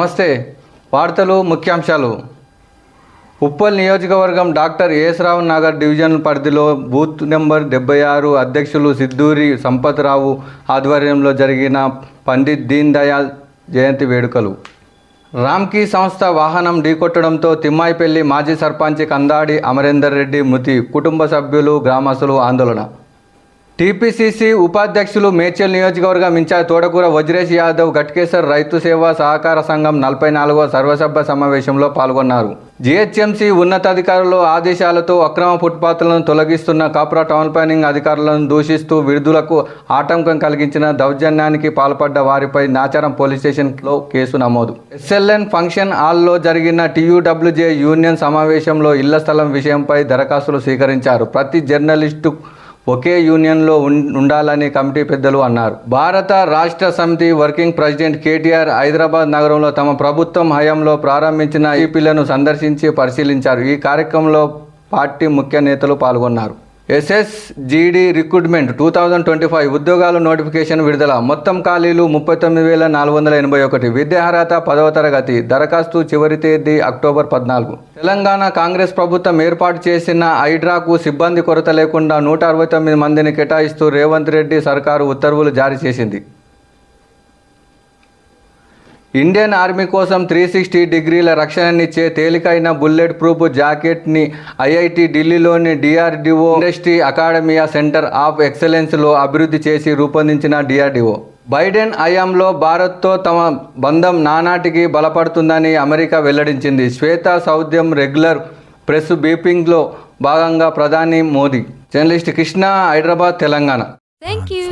నమస్తే. వార్తలు ముఖ్యాంశాలు. ఉప్పల్ నియోజకవర్గం డాక్టర్ ఏఎస్రావు నగర్ డివిజన్ పరిధిలో బూత్ నెంబర్ డెబ్బై ఆరు అధ్యక్షులు సిద్దూరి సంపత్రావు ఆధ్వర్యంలో జరిగిన పండిత్ దీన్ దయాల్ జయంతి వేడుకలు. రామ్కీ సంస్థ వాహనం ఢీకొట్టడంతో తిమ్మాయిపల్లి మాజీ సర్పంచ్ కందాడి అమరేందర్ రెడ్డి మృతి కుటుంబ సభ్యులు గ్రామస్తులు ఆందోళన. టీపీసీసీ ఉపాధ్యక్షులు మేడ్చల్ నియోజకవర్గం ఇన్ఛార్జ్ తోడకూర వజ్రేష్ యాదవ్ గట్కేసర్ రైతు సేవా సహకార సంఘం నలభై నాలుగవ సర్వసభ్య సమావేశంలో పాల్గొన్నారు. జీహెచ్ఎంసీ ఉన్నతాధికారుల ఆదేశాలతో అక్రమ ఫుట్పాత్లను తొలగిస్తున్న కాప్రా టౌన్ ప్లానింగ్ అధికారులను దూషిస్తూ విడుదలకు ఆటంకం కలిగించిన దౌర్జన్యానికి పాల్పడ్డ వారిపై నాచారం పోలీస్ స్టేషన్లో కేసు నమోదు. ఎస్ఎల్ఎన్ ఫంక్షన్ హాల్లో జరిగిన టీయూడబ్ల్యూజే యూనియన్ సమావేశంలో ఇళ్ళ స్థలం విషయంపై దరఖాస్తులు స్వీకరించారు. ప్రతి జర్నలిస్టు ఒకే యూనియన్లో ఉండాలని కమిటీ పెద్దలు అన్నారు. భారత రాష్ట్ర సమితి వర్కింగ్ ప్రెసిడెంట్ కేటీఆర్ హైదరాబాద్ నగరంలో తమ ప్రభుత్వం హయాంలో ప్రారంభించిన ఈపీలను సందర్శించి పరిశీలించారు. ఈ కార్యక్రమంలో పార్టీ ముఖ్య నేతలు పాల్గొన్నారు. SSGD recruitment two thousand twenty five ఉద్యోగాల నోటిఫికేషన్ విడుదల. మొత్తం ఖాళీలు ముప్పై తొమ్మిది వేల నాలుగు వందల ఎనభై ఒకటి. విద్యార్హత పదవ తరగతి. దరఖాస్తు చివరి తేదీ అక్టోబర్ పద్నాలుగు. తెలంగాణ కాంగ్రెస్ ప్రభుత్వం ఏర్పాటు చేసిన హైడ్రాకు సిబ్బంది కొరత లేకుండా నూట అరవై తొమ్మిది మందిని కేటాయిస్తూ రేవంత్ రెడ్డి సర్కారు ఉత్తర్వులు జారీ చేసింది. ఇండియన్ ఆర్మీ కోసం త్రీ సిక్స్టీ డిగ్రీల రక్షణనిచ్చే తేలికైన బుల్లెట్ ప్రూఫ్ జాకెట్ని ఐఐటి ఢిల్లీలోని DRDO industry academia centre of ఎక్సలెన్స్లో అభివృద్ధి చేసి రూపొందించిన డిఆర్డిఓ బైడెన్ హయాంలో భారత్తో తమ బంధం నానాటికి బలపడుతుందని అమెరికా వెల్లడించింది. శ్వేత సౌద్యం రెగ్యులర్ ప్రెస్ బీపింగ్లో భాగంగా ప్రధాని Modi. Journalist Krishna Hyderabad Telangana. Thank you